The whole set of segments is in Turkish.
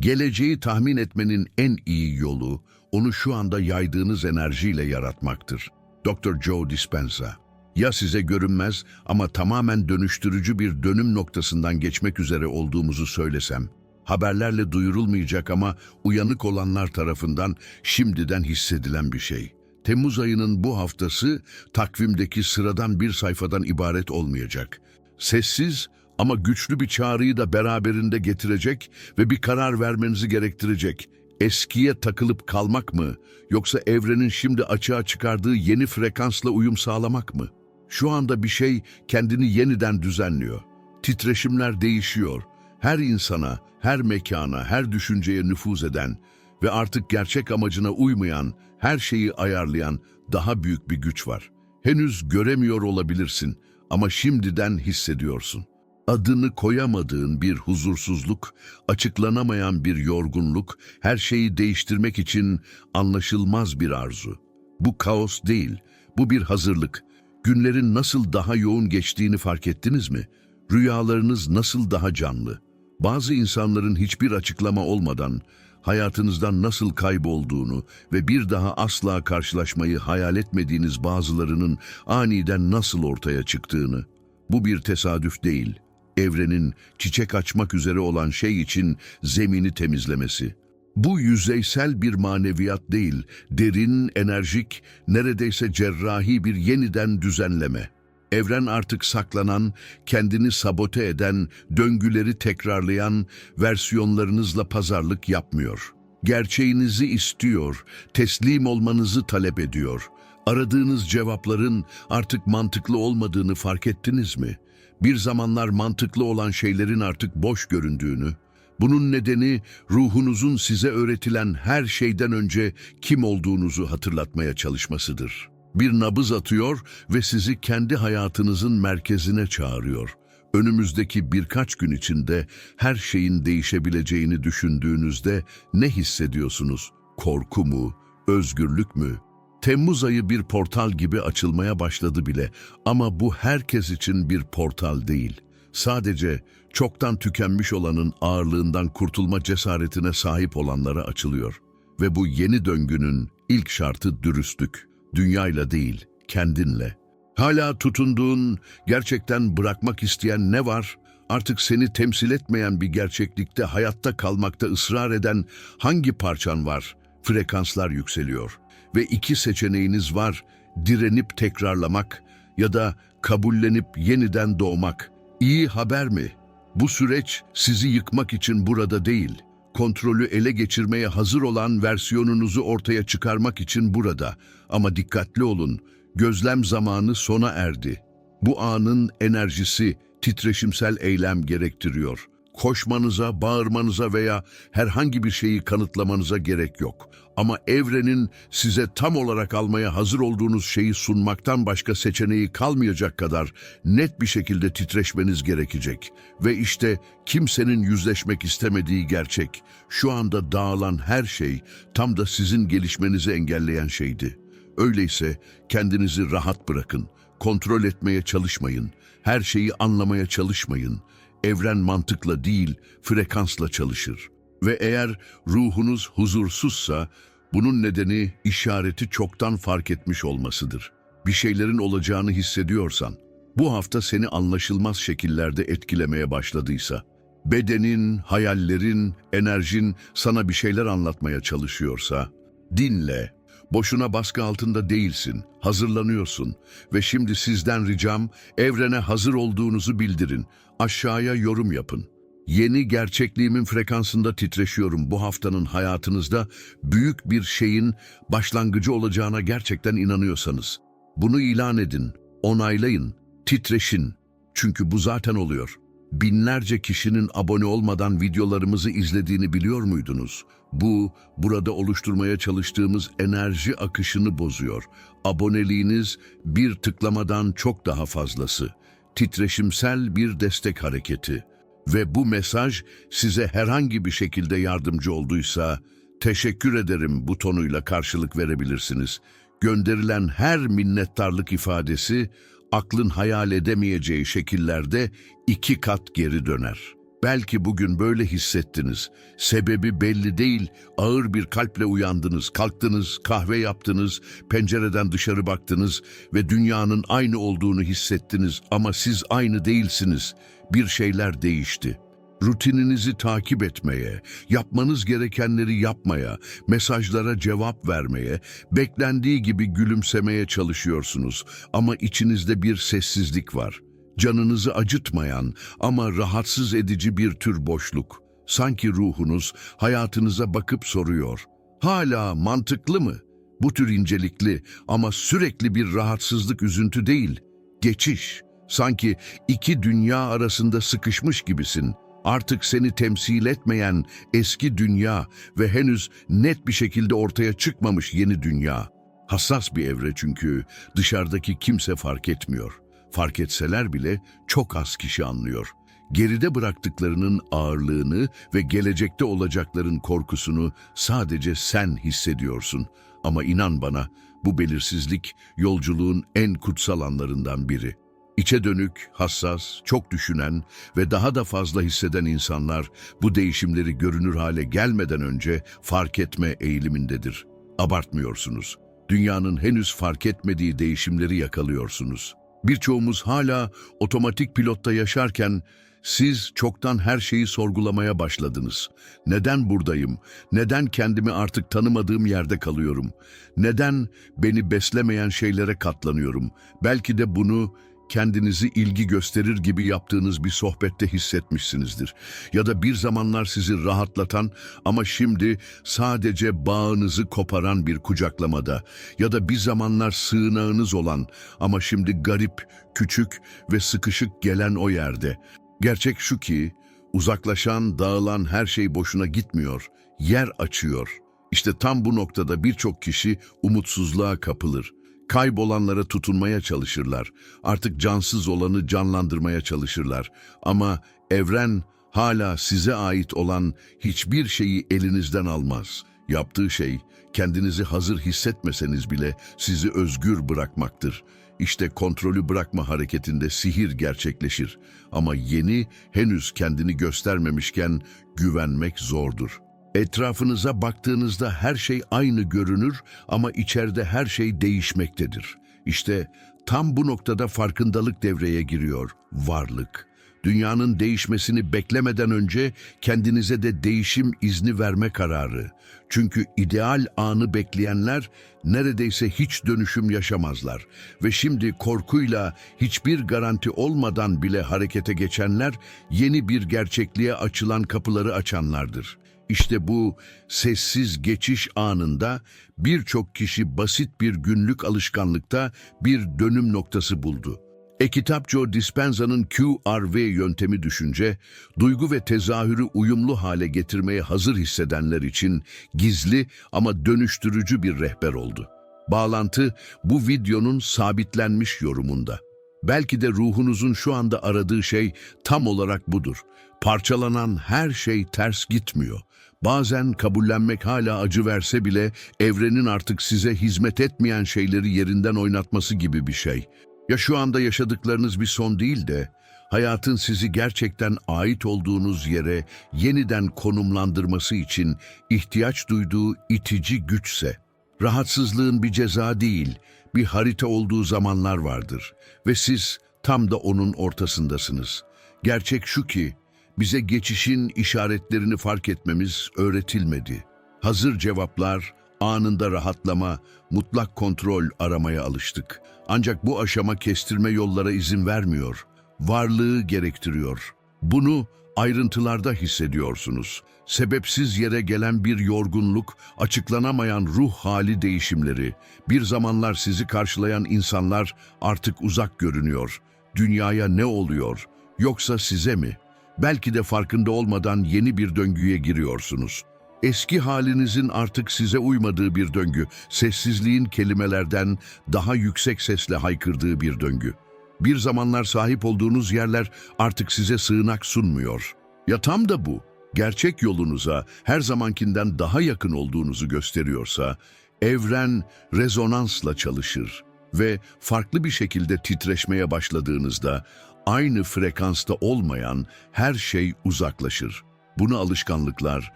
Geleceği tahmin etmenin en iyi yolu, onu şu anda yaydığınız enerjiyle yaratmaktır. Dr. Joe Dispenza. Ya size görünmez ama tamamen dönüştürücü bir dönüm noktasından geçmek üzere olduğumuzu söylesem, haberlerle duyurulmayacak ama uyanık olanlar tarafından şimdiden hissedilen bir şey. Temmuz ayının bu haftası takvimdeki sıradan bir sayfadan ibaret olmayacak. Sessiz ama güçlü bir çağrıyı da beraberinde getirecek ve bir karar vermenizi gerektirecek. Eskiye takılıp kalmak mı yoksa evrenin şimdi açığa çıkardığı yeni frekansla uyum sağlamak mı? Şu anda bir şey kendini yeniden düzenliyor. Titreşimler değişiyor. Her insana, her mekana, her düşünceye nüfuz eden ve artık gerçek amacına uymayan, her şeyi ayarlayan daha büyük bir güç var. Henüz göremiyor olabilirsin ama şimdiden hissediyorsun. Adını koyamadığın bir huzursuzluk, açıklanamayan bir yorgunluk, her şeyi değiştirmek için anlaşılmaz bir arzu. Bu kaos değil, bu bir hazırlık. Günlerin nasıl daha yoğun geçtiğini fark ettiniz mi? Rüyalarınız nasıl daha canlı? Bazı insanların hiçbir açıklama olmadan hayatınızdan nasıl kaybolduğunu ve bir daha asla karşılaşmayı hayal etmediğiniz bazılarının aniden nasıl ortaya çıktığını. Bu bir tesadüf değil. Evrenin çiçek açmak üzere olan şey için zemini temizlemesi. Bu yüzeysel bir maneviyat değil, derin, enerjik, neredeyse cerrahi bir yeniden düzenleme. Evren artık saklanan, kendini sabote eden, döngüleri tekrarlayan versiyonlarınızla pazarlık yapmıyor. Gerçeğinizi istiyor, teslim olmanızı talep ediyor. Aradığınız cevapların artık mantıklı olmadığını fark ettiniz mi? Bir zamanlar mantıklı olan şeylerin artık boş göründüğünü, bunun nedeni ruhunuzun size öğretilen her şeyden önce kim olduğunuzu hatırlatmaya çalışmasıdır. Bir nabız atıyor ve sizi kendi hayatınızın merkezine çağırıyor. Önümüzdeki birkaç gün içinde her şeyin değişebileceğini düşündüğünüzde ne hissediyorsunuz? Korku mu? Özgürlük mü? Temmuz ayı bir portal gibi açılmaya başladı bile ama bu herkes için bir portal değil. Sadece çoktan tükenmiş olanın ağırlığından kurtulma cesaretine sahip olanlara açılıyor. Ve bu yeni döngünün ilk şartı dürüstlük. Dünyayla değil, kendinle. Hala tutunduğun, gerçekten bırakmak isteyen ne var? Artık seni temsil etmeyen bir gerçeklikte hayatta kalmakta ısrar eden hangi parçan var? Frekanslar yükseliyor. Ve iki seçeneğiniz var, direnip tekrarlamak ya da kabullenip yeniden doğmak. İyi haber mi? Bu süreç sizi yıkmak için burada değil, kontrolü ele geçirmeye hazır olan versiyonunuzu ortaya çıkarmak için burada. Ama dikkatli olun, gözlem zamanı sona erdi. Bu anın enerjisi titreşimsel eylem gerektiriyor. Koşmanıza, bağırmanıza veya herhangi bir şeyi kanıtlamanıza gerek yok. Ama evrenin size tam olarak almaya hazır olduğunuz şeyi sunmaktan başka seçeneği kalmayacak kadar net bir şekilde titreşmeniz gerekecek. Ve işte kimsenin yüzleşmek istemediği gerçek, şu anda dağılan her şey tam da sizin gelişmenizi engelleyen şeydi. Öyleyse kendinizi rahat bırakın, kontrol etmeye çalışmayın, her şeyi anlamaya çalışmayın. Evren mantıkla değil, frekansla çalışır. Ve eğer ruhunuz huzursuzsa, bunun nedeni işareti çoktan fark etmiş olmasıdır. Bir şeylerin olacağını hissediyorsan, bu hafta seni anlaşılmaz şekillerde etkilemeye başladıysa, bedenin, hayallerin, enerjin sana bir şeyler anlatmaya çalışıyorsa, dinle, Boşuna baskı altında değilsin, hazırlanıyorsun ve şimdi sizden ricam evrene hazır olduğunuzu bildirin. Aşağıya yorum yapın. Yeni gerçekliğimin frekansında titreşiyorum bu haftanın hayatınızda büyük bir şeyin başlangıcı olacağına gerçekten inanıyorsanız. Bunu ilan edin, onaylayın, titreşin. Çünkü bu zaten oluyor. Binlerce kişinin abone olmadan videolarımızı izlediğini biliyor muydunuz? Bu, burada oluşturmaya çalıştığımız enerji akışını bozuyor. Aboneliğiniz bir tıklamadan çok daha fazlası. Titreşimsel bir destek hareketi. Ve bu mesaj size herhangi bir şekilde yardımcı olduysa, teşekkür ederim butonuyla karşılık verebilirsiniz. Gönderilen her minnettarlık ifadesi, aklın hayal edemeyeceği şekillerde iki kat geri döner. Belki bugün böyle hissettiniz. Sebebi belli değil. Ağır bir kalple uyandınız, kalktınız, kahve yaptınız, pencereden dışarı baktınız ve dünyanın aynı olduğunu hissettiniz ama siz aynı değilsiniz. Bir şeyler değişti. Rutininizi takip etmeye, yapmanız gerekenleri yapmaya, mesajlara cevap vermeye, beklendiği gibi gülümsemeye çalışıyorsunuz ama içinizde bir sessizlik var. Canınızı acıtmayan ama rahatsız edici bir tür boşluk. Sanki ruhunuz hayatınıza bakıp soruyor. Hala mantıklı mı? Bu tür incelikli ama sürekli bir rahatsızlık üzüntü değil. Geçiş. Sanki iki dünya arasında sıkışmış gibisin. Artık seni temsil etmeyen eski dünya ve henüz net bir şekilde ortaya çıkmamış yeni dünya. Hassas bir evre çünkü dışarıdaki kimse fark etmiyor. Fark etseler bile çok az kişi anlıyor. Geride bıraktıklarının ağırlığını ve gelecekte olacakların korkusunu sadece sen hissediyorsun. Ama inan bana bu belirsizlik yolculuğun en kutsal anlarından biri. İçe dönük, hassas, çok düşünen ve daha da fazla hisseden insanlar bu değişimleri görünür hale gelmeden önce fark etme eğilimindedir. Abartmıyorsunuz. Dünyanın henüz fark etmediği değişimleri yakalıyorsunuz. Birçoğumuz hala otomatik pilotta yaşarken siz çoktan her şeyi sorgulamaya başladınız. Neden buradayım? Neden kendimi artık tanımadığım yerde kalıyorum? Neden beni beslemeyen şeylere katlanıyorum? Belki de bunu kendinizi ilgi gösterir gibi yaptığınız bir sohbette hissetmişsinizdir. Ya da bir zamanlar sizi rahatlatan ama şimdi sadece bağınızı koparan bir kucaklamada ya da bir zamanlar sığınağınız olan ama şimdi garip, küçük ve sıkışık gelen o yerde. Gerçek şu ki uzaklaşan, dağılan her şey boşuna gitmiyor, yer açıyor. İşte tam bu noktada birçok kişi umutsuzluğa kapılır. Kaybolanlara tutunmaya çalışırlar. Artık cansız olanı canlandırmaya çalışırlar. Ama evren hala size ait olan hiçbir şeyi elinizden almaz. Yaptığı şey kendinizi hazır hissetmeseniz bile sizi özgür bırakmaktır. İşte kontrolü bırakma hareketinde sihir gerçekleşir. Ama yeni henüz kendini göstermemişken güvenmek zordur. Etrafınıza baktığınızda her şey aynı görünür ama içeride her şey değişmektedir. İşte tam bu noktada farkındalık devreye giriyor, varlık. Dünyanın değişmesini beklemeden önce kendinize de değişim izni verme kararı. Çünkü ideal anı bekleyenler neredeyse hiç dönüşüm yaşamazlar. Ve şimdi korkuyla hiçbir garanti olmadan bile harekete geçenler yeni bir gerçekliğe açılan kapıları açanlardır. İşte bu sessiz geçiş anında birçok kişi basit bir günlük alışkanlıkta bir dönüm noktası buldu. E-kitap Joe Dispenza'nın QRV yöntemi düşünce, duygu ve tezahürü uyumlu hale getirmeye hazır hissedenler için gizli ama dönüştürücü bir rehber oldu. Bağlantı bu videonun sabitlenmiş yorumunda. Belki de ruhunuzun şu anda aradığı şey tam olarak budur. Parçalanan her şey ters gitmiyor. Bazen kabullenmek hala acı verse bile evrenin artık size hizmet etmeyen şeyleri yerinden oynatması gibi bir şey. Ya şu anda yaşadıklarınız bir son değil de hayatın sizi gerçekten ait olduğunuz yere yeniden konumlandırması için ihtiyaç duyduğu itici güçse. Rahatsızlığın bir ceza değil, bir harita olduğu zamanlar vardır ve siz tam da onun ortasındasınız. Gerçek şu ki, bize geçişin işaretlerini fark etmemiz öğretilmedi. Hazır cevaplar, anında rahatlama, mutlak kontrol aramaya alıştık. Ancak bu aşama kestirme yollara izin vermiyor. Varlığı gerektiriyor. Bunu ayrıntılarda hissediyorsunuz. Sebepsiz yere gelen bir yorgunluk, açıklanamayan ruh hali değişimleri, bir zamanlar sizi karşılayan insanlar artık uzak görünüyor. Dünyaya ne oluyor? Yoksa size mi? Belki de farkında olmadan yeni bir döngüye giriyorsunuz. Eski halinizin artık size uymadığı bir döngü, sessizliğin kelimelerden daha yüksek sesle haykırdığı bir döngü. Bir zamanlar sahip olduğunuz yerler artık size sığınak sunmuyor. Ya tam da bu, gerçek yolunuza her zamankinden daha yakın olduğunuzu gösteriyorsa, evren rezonansla çalışır ve farklı bir şekilde titreşmeye başladığınızda aynı frekansta olmayan her şey uzaklaşır. Buna alışkanlıklar,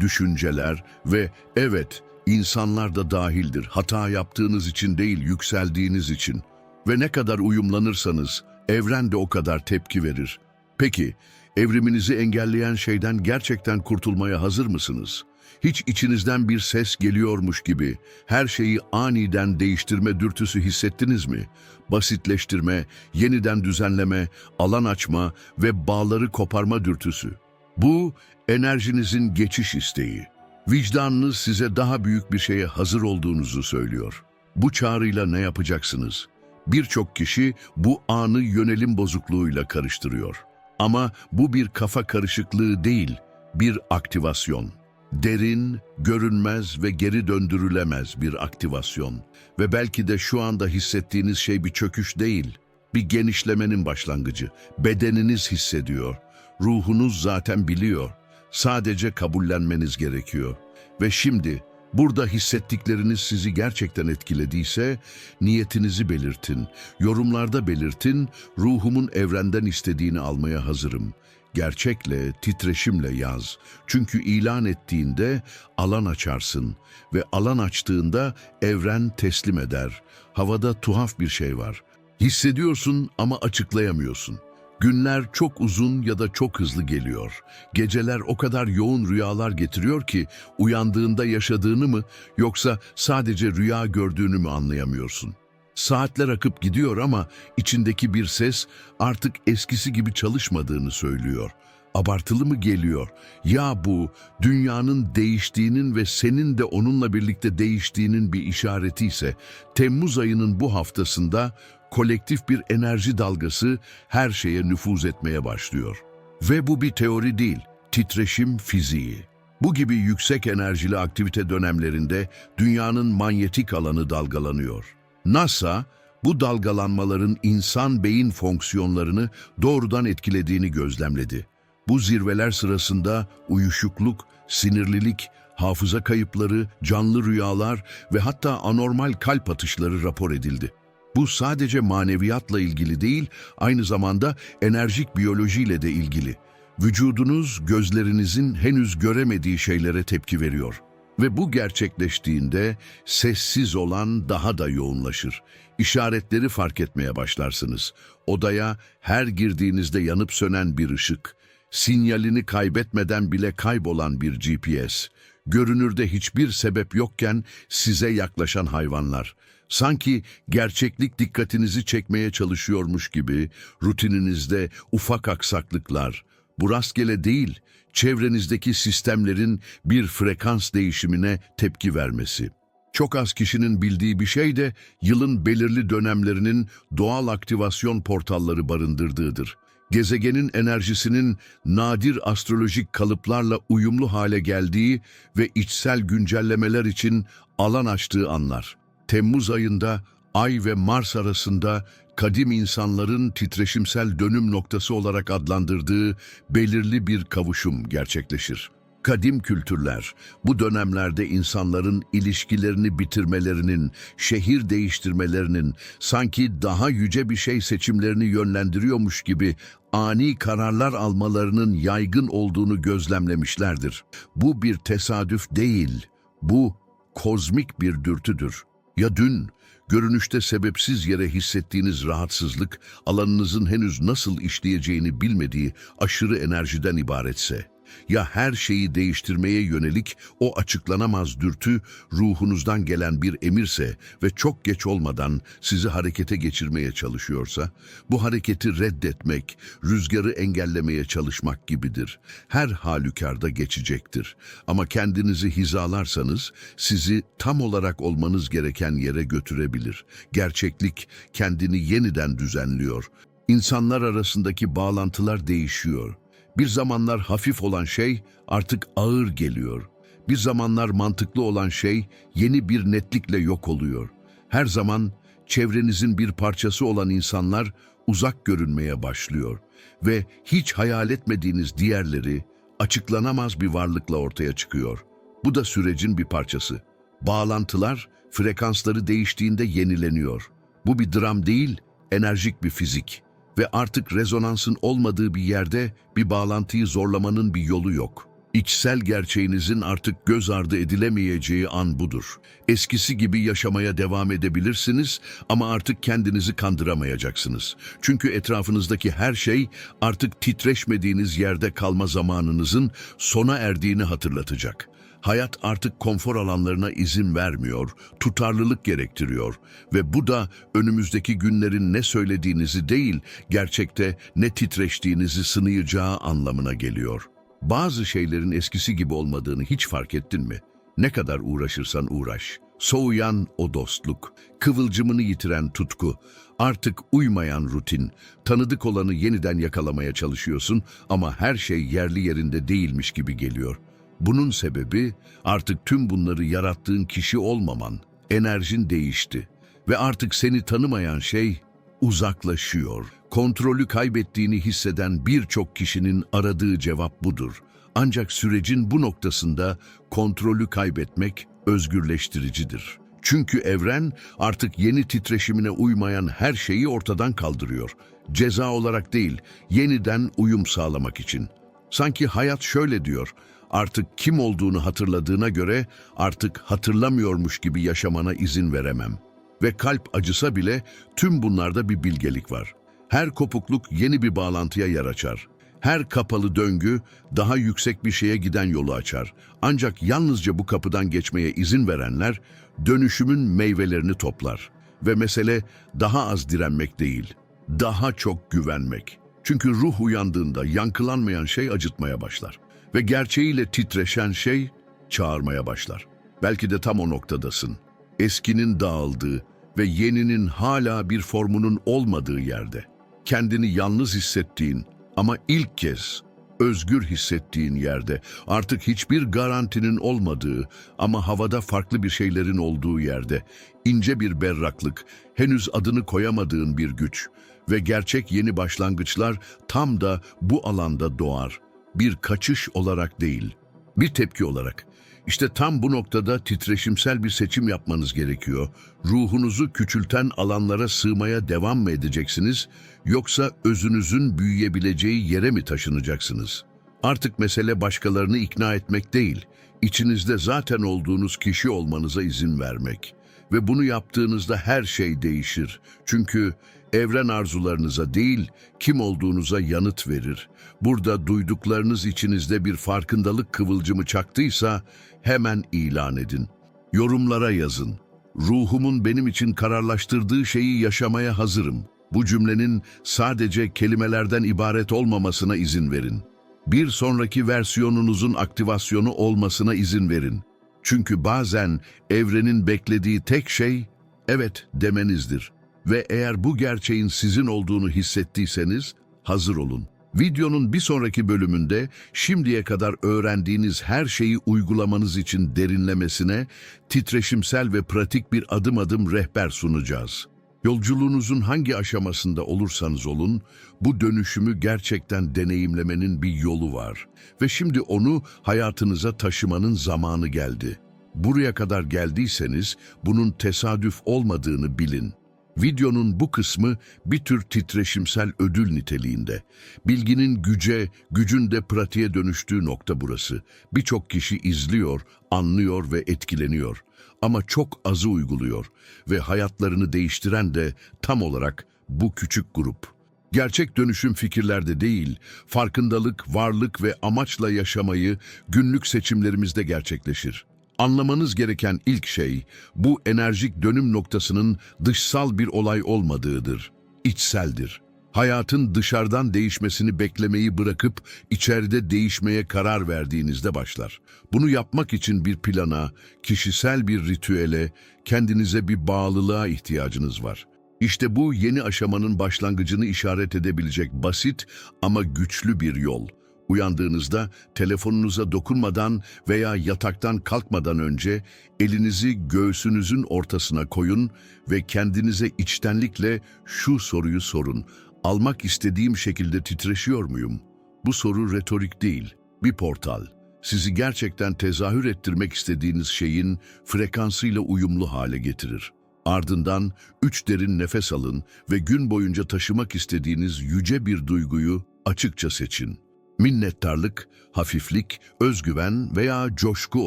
düşünceler ve evet insanlar da dahildir. Hata yaptığınız için değil, yükseldiğiniz için. Ve ne kadar uyumlanırsanız evren de o kadar tepki verir. Peki, evriminizi engelleyen şeyden gerçekten kurtulmaya hazır mısınız? Hiç içinizden bir ses geliyormuş gibi her şeyi aniden değiştirme dürtüsü hissettiniz mi? Basitleştirme, yeniden düzenleme, alan açma ve bağları koparma dürtüsü. Bu enerjinizin geçiş isteği. Vicdanınız size daha büyük bir şeye hazır olduğunuzu söylüyor. Bu çağrıyla ne yapacaksınız? Birçok kişi bu anı yönelim bozukluğuyla karıştırıyor. Ama bu bir kafa karışıklığı değil, bir aktivasyon. Derin, görünmez ve geri döndürülemez bir aktivasyon. Ve belki de şu anda hissettiğiniz şey bir çöküş değil, bir genişlemenin başlangıcı. Bedeniniz hissediyor, ruhunuz zaten biliyor. Sadece kabullenmeniz gerekiyor. Ve şimdi burada hissettikleriniz sizi gerçekten etkilediyse niyetinizi belirtin. Yorumlarda belirtin, ruhumun evrenden istediğini almaya hazırım. Gerçekle, titreşimle yaz. Çünkü ilan ettiğinde alan açarsın ve alan açtığında evren teslim eder. Havada tuhaf bir şey var. Hissediyorsun ama açıklayamıyorsun. Günler çok uzun ya da çok hızlı geliyor. Geceler o kadar yoğun rüyalar getiriyor ki uyandığında yaşadığını mı yoksa sadece rüya gördüğünü mü anlayamıyorsun. Saatler akıp gidiyor ama içindeki bir ses artık eskisi gibi çalışmadığını söylüyor. Abartılı mı geliyor? Ya bu dünyanın değiştiğinin ve senin de onunla birlikte değiştiğinin bir işareti ise Temmuz ayının bu haftasında kolektif bir enerji dalgası her şeye nüfuz etmeye başlıyor. Ve bu bir teori değil, titreşim fiziği. Bu gibi yüksek enerjili aktivite dönemlerinde dünyanın manyetik alanı dalgalanıyor. NASA, bu dalgalanmaların insan beyin fonksiyonlarını doğrudan etkilediğini gözlemledi. Bu zirveler sırasında uyuşukluk, sinirlilik, hafıza kayıpları, canlı rüyalar ve hatta anormal kalp atışları rapor edildi. Bu sadece maneviyatla ilgili değil, aynı zamanda enerjik biyolojiyle de ilgili. Vücudunuz gözlerinizin henüz göremediği şeylere tepki veriyor. Ve bu gerçekleştiğinde sessiz olan daha da yoğunlaşır. İşaretleri fark etmeye başlarsınız. Odaya her girdiğinizde yanıp sönen bir ışık, sinyalini kaybetmeden bile kaybolan bir GPS, görünürde hiçbir sebep yokken size yaklaşan hayvanlar. Sanki gerçeklik dikkatinizi çekmeye çalışıyormuş gibi rutininizde ufak aksaklıklar. Bu rastgele değil, çevrenizdeki sistemlerin bir frekans değişimine tepki vermesi. Çok az kişinin bildiği bir şey de yılın belirli dönemlerinin doğal aktivasyon portalları barındırdığıdır. Gezegenin enerjisinin nadir astrolojik kalıplarla uyumlu hale geldiği ve içsel güncellemeler için alan açtığı anlar. Temmuz ayında Ay ve Mars arasında kadim insanların titreşimsel dönüm noktası olarak adlandırdığı belirli bir kavuşum gerçekleşir. Kadim kültürler, bu dönemlerde insanların ilişkilerini bitirmelerinin, şehir değiştirmelerinin, sanki daha yüce bir şey seçimlerini yönlendiriyormuş gibi ani kararlar almalarının yaygın olduğunu gözlemlemişlerdir. Bu bir tesadüf değil, bu kozmik bir dürtüdür. Ya dün, görünüşte sebepsiz yere hissettiğiniz rahatsızlık, alanınızın henüz nasıl işleyeceğini bilmediği aşırı enerjiden ibaretse, ya her şeyi değiştirmeye yönelik o açıklanamaz dürtü ruhunuzdan gelen bir emirse ve çok geç olmadan sizi harekete geçirmeye çalışıyorsa, bu hareketi reddetmek, rüzgarı engellemeye çalışmak gibidir. Her halükarda geçecektir. Ama kendinizi hizalarsanız sizi tam olarak olmanız gereken yere götürebilir. Gerçeklik kendini yeniden düzenliyor. İnsanlar arasındaki bağlantılar değişiyor. Bir zamanlar hafif olan şey artık ağır geliyor. Bir zamanlar mantıklı olan şey yeni bir netlikle yok oluyor. Her zaman çevrenizin bir parçası olan insanlar uzak görünmeye başlıyor ve hiç hayal etmediğiniz diğerleri açıklanamaz bir varlıkla ortaya çıkıyor. Bu da sürecin bir parçası. Bağlantılar frekansları değiştiğinde yenileniyor. Bu bir dram değil, enerjik bir fizik. Ve artık rezonansın olmadığı bir yerde bir bağlantıyı zorlamanın bir yolu yok. İçsel gerçeğinizin artık göz ardı edilemeyeceği an budur. Eskisi gibi yaşamaya devam edebilirsiniz ama artık kendinizi kandıramayacaksınız. Çünkü etrafınızdaki her şey artık titreşmediğiniz yerde kalma zamanınızın sona erdiğini hatırlatacak. Hayat artık konfor alanlarına izin vermiyor, tutarlılık gerektiriyor ve bu da önümüzdeki günlerin ne söylediğinizi değil, gerçekte ne titreştiğinizi sınayacağı anlamına geliyor. Bazı şeylerin eskisi gibi olmadığını hiç fark ettin mi? Ne kadar uğraşırsan uğraş. Soğuyan o dostluk, kıvılcımını yitiren tutku, artık uymayan rutin, tanıdık olanı yeniden yakalamaya çalışıyorsun ama her şey yerli yerinde değilmiş gibi geliyor. Bunun sebebi artık tüm bunları yarattığın kişi olmaman, enerjin değişti ve artık seni tanımayan şey uzaklaşıyor. Kontrolü kaybettiğini hisseden birçok kişinin aradığı cevap budur. Ancak sürecin bu noktasında kontrolü kaybetmek özgürleştiricidir. Çünkü evren artık yeni titreşimine uymayan her şeyi ortadan kaldırıyor. Ceza olarak değil, yeniden uyum sağlamak için. Sanki hayat şöyle diyor, artık kim olduğunu hatırladığına göre artık hatırlamıyormuş gibi yaşamana izin veremem. Ve kalp acısa bile tüm bunlarda bir bilgelik var. Her kopukluk yeni bir bağlantıya yer açar. Her kapalı döngü daha yüksek bir şeye giden yolu açar. Ancak yalnızca bu kapıdan geçmeye izin verenler dönüşümün meyvelerini toplar. Ve mesele daha az direnmek değil, daha çok güvenmek. Çünkü ruh uyandığında yankılanmayan şey acıtmaya başlar. Ve gerçeğiyle titreşen şey çağırmaya başlar. Belki de tam o noktadasın. Eskinin dağıldığı ve yeninin hala bir formunun olmadığı yerde. Kendini yalnız hissettiğin ama ilk kez özgür hissettiğin yerde, artık hiçbir garantinin olmadığı ama havada farklı bir şeylerin olduğu yerde, ince bir berraklık, henüz adını koyamadığın bir güç ve gerçek yeni başlangıçlar tam da bu alanda doğar. Bir kaçış olarak değil, bir tepki olarak. İşte tam bu noktada titreşimsel bir seçim yapmanız gerekiyor. Ruhunuzu küçülten alanlara sığmaya devam mı edeceksiniz yoksa özünüzün büyüyebileceği yere mi taşınacaksınız? Artık mesele başkalarını ikna etmek değil, içinizde zaten olduğunuz kişi olmanıza izin vermek. Ve bunu yaptığınızda her şey değişir. Çünkü evren arzularınıza değil, kim olduğunuza yanıt verir. Burada duyduklarınız içinizde bir farkındalık kıvılcımı çaktıysa hemen ilan edin. Yorumlara yazın. Ruhumun benim için kararlaştırdığı şeyi yaşamaya hazırım. Bu cümlenin sadece kelimelerden ibaret olmamasına izin verin. Bir sonraki versiyonunuzun aktivasyonu olmasına izin verin. Çünkü bazen evrenin beklediği tek şey evet demenizdir. Ve eğer bu gerçeğin sizin olduğunu hissettiyseniz hazır olun. Videonun bir sonraki bölümünde şimdiye kadar öğrendiğiniz her şeyi uygulamanız için derinlemesine titreşimsel ve pratik bir adım adım rehber sunacağız. Yolculuğunuzun hangi aşamasında olursanız olun, bu dönüşümü gerçekten deneyimlemenin bir yolu var. Ve şimdi onu hayatınıza taşımanın zamanı geldi. Buraya kadar geldiyseniz bunun tesadüf olmadığını bilin. Videonun bu kısmı bir tür titreşimsel ödül niteliğinde. Bilginin güce, gücün de pratiğe dönüştüğü nokta burası. Birçok kişi izliyor, anlıyor ve etkileniyor. Ama çok azı uyguluyor ve hayatlarını değiştiren de tam olarak bu küçük grup. Gerçek dönüşüm fikirlerde değil, farkındalık, varlık ve amaçla yaşamayı günlük seçimlerimizde gerçekleşir. Anlamanız gereken ilk şey, bu enerjik dönüm noktasının dışsal bir olay olmadığıdır, içseldir. Hayatın dışarıdan değişmesini beklemeyi bırakıp içeride değişmeye karar verdiğinizde başlar. Bunu yapmak için bir plana, kişisel bir ritüele, kendinize bir bağlılığa ihtiyacınız var. İşte bu yeni aşamanın başlangıcını işaret edebilecek basit ama güçlü bir yol. Uyandığınızda telefonunuza dokunmadan veya yataktan kalkmadan önce elinizi göğsünüzün ortasına koyun ve kendinize içtenlikle şu soruyu sorun. Almak istediğim şekilde titreşiyor muyum? Bu soru retorik değil, bir portal. Sizi gerçekten tezahür ettirmek istediğiniz şeyin frekansıyla uyumlu hale getirir. Ardından üç derin nefes alın ve gün boyunca taşımak istediğiniz yüce bir duyguyu açıkça seçin. Minnettarlık, hafiflik, özgüven veya coşku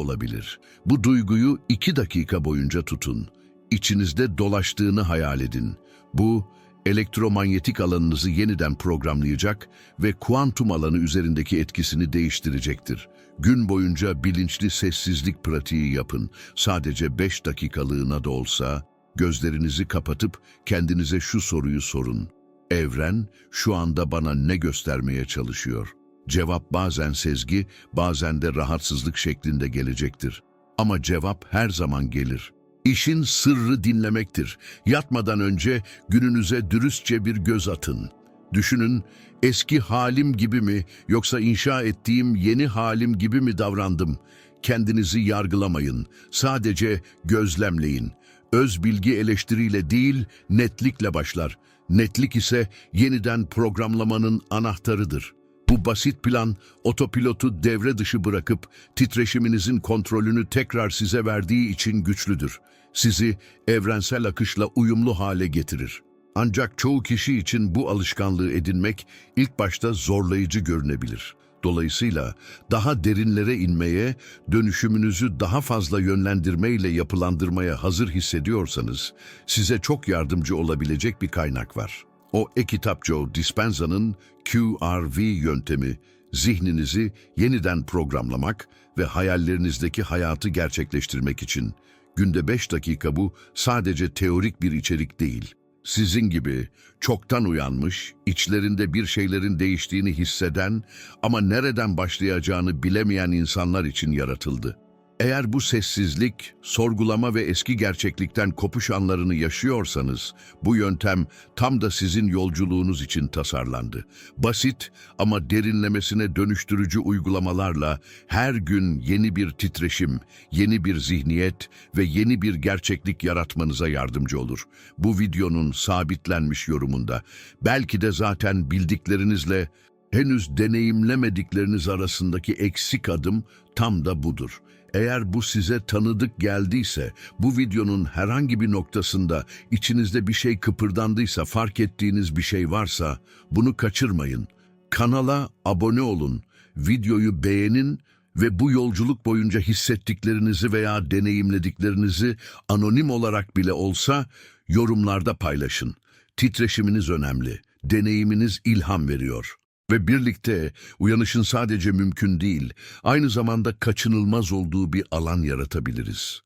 olabilir. Bu duyguyu iki dakika boyunca tutun. İçinizde dolaştığını hayal edin. Bu, elektromanyetik alanınızı yeniden programlayacak ve kuantum alanı üzerindeki etkisini değiştirecektir. Gün boyunca bilinçli sessizlik pratiği yapın. Sadece 5 dakikalığına da olsa gözlerinizi kapatıp kendinize şu soruyu sorun. Evren şu anda bana ne göstermeye çalışıyor? Cevap bazen sezgi, bazen de rahatsızlık şeklinde gelecektir. Ama cevap her zaman gelir. İşin sırrı dinlemektir. Yatmadan önce gününüze dürüstçe bir göz atın. Düşünün, eski halim gibi mi yoksa inşa ettiğim yeni halim gibi mi davrandım? Kendinizi yargılamayın. Sadece gözlemleyin. Öz bilgi eleştiriyle değil, netlikle başlar. Netlik ise yeniden programlamanın anahtarıdır. Bu basit plan, otopilotu devre dışı bırakıp titreşiminizin kontrolünü tekrar size verdiği için güçlüdür. Sizi evrensel akışla uyumlu hale getirir. Ancak çoğu kişi için bu alışkanlığı edinmek ilk başta zorlayıcı görünebilir. Dolayısıyla daha derinlere inmeye, dönüşümünüzü daha fazla yönlendirmeyle yapılandırmaya hazır hissediyorsanız, size çok yardımcı olabilecek bir kaynak var. O e-kitap Joe Dispenza'nın QRV yöntemi, zihninizi yeniden programlamak ve hayallerinizdeki hayatı gerçekleştirmek için. Günde 5 dakika bu sadece teorik bir içerik değil. Sizin gibi çoktan uyanmış, içlerinde bir şeylerin değiştiğini hisseden ama nereden başlayacağını bilemeyen insanlar için yaratıldı. Eğer bu sessizlik, sorgulama ve eski gerçeklikten kopuş anlarını yaşıyorsanız, bu yöntem tam da sizin yolculuğunuz için tasarlandı. Basit ama derinlemesine dönüştürücü uygulamalarla her gün yeni bir titreşim, yeni bir zihniyet ve yeni bir gerçeklik yaratmanıza yardımcı olur. Bu videonun sabitlenmiş yorumunda, belki de zaten bildiklerinizle henüz deneyimlemedikleriniz arasındaki eksik adım tam da budur. Eğer bu size tanıdık geldiyse, bu videonun herhangi bir noktasında içinizde bir şey kıpırdandıysa, fark ettiğiniz bir şey varsa bunu kaçırmayın. Kanala abone olun, videoyu beğenin ve bu yolculuk boyunca hissettiklerinizi veya deneyimlediklerinizi anonim olarak bile olsa yorumlarda paylaşın. Titreşiminiz önemli, deneyiminiz ilham veriyor. Ve birlikte uyanışın sadece mümkün değil, aynı zamanda kaçınılmaz olduğu bir alan yaratabiliriz.